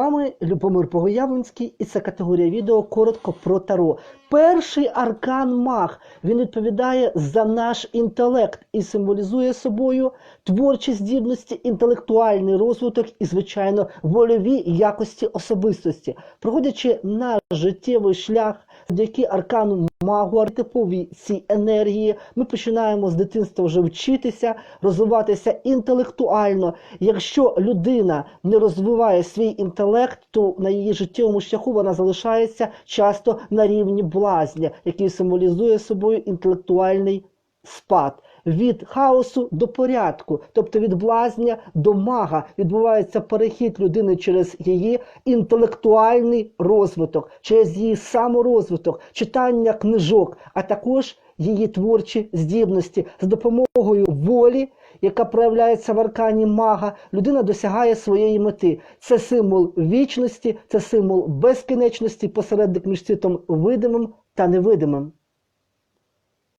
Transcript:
вами Любомир Погоявленський, і це категорія відео коротко про Таро. Перший аркан маг він відповідає за наш інтелект і символізує собою творчі здібності, інтелектуальний розвиток і, звичайно, вольові якості особистості, проходячи наш життєвий шлях. Завдяки аркану магу, архетиповій цій енергії, ми починаємо з дитинства вже вчитися, розвиватися інтелектуально. Якщо людина не розвиває свій інтелект, то на її життєвому шляху вона залишається часто на рівні блазня, який символізує собою інтелектуальний спад. Від хаосу до порядку, тобто від блазня до мага, відбувається перехід людини через її інтелектуальний розвиток, через її саморозвиток, читання книжок, а також її творчі здібності за допомогою волі, яка проявляється в аркані мага, людина досягає своєї мети. Це символ вічності, це символ безкінечності, посередник між світом видимим та невидимим.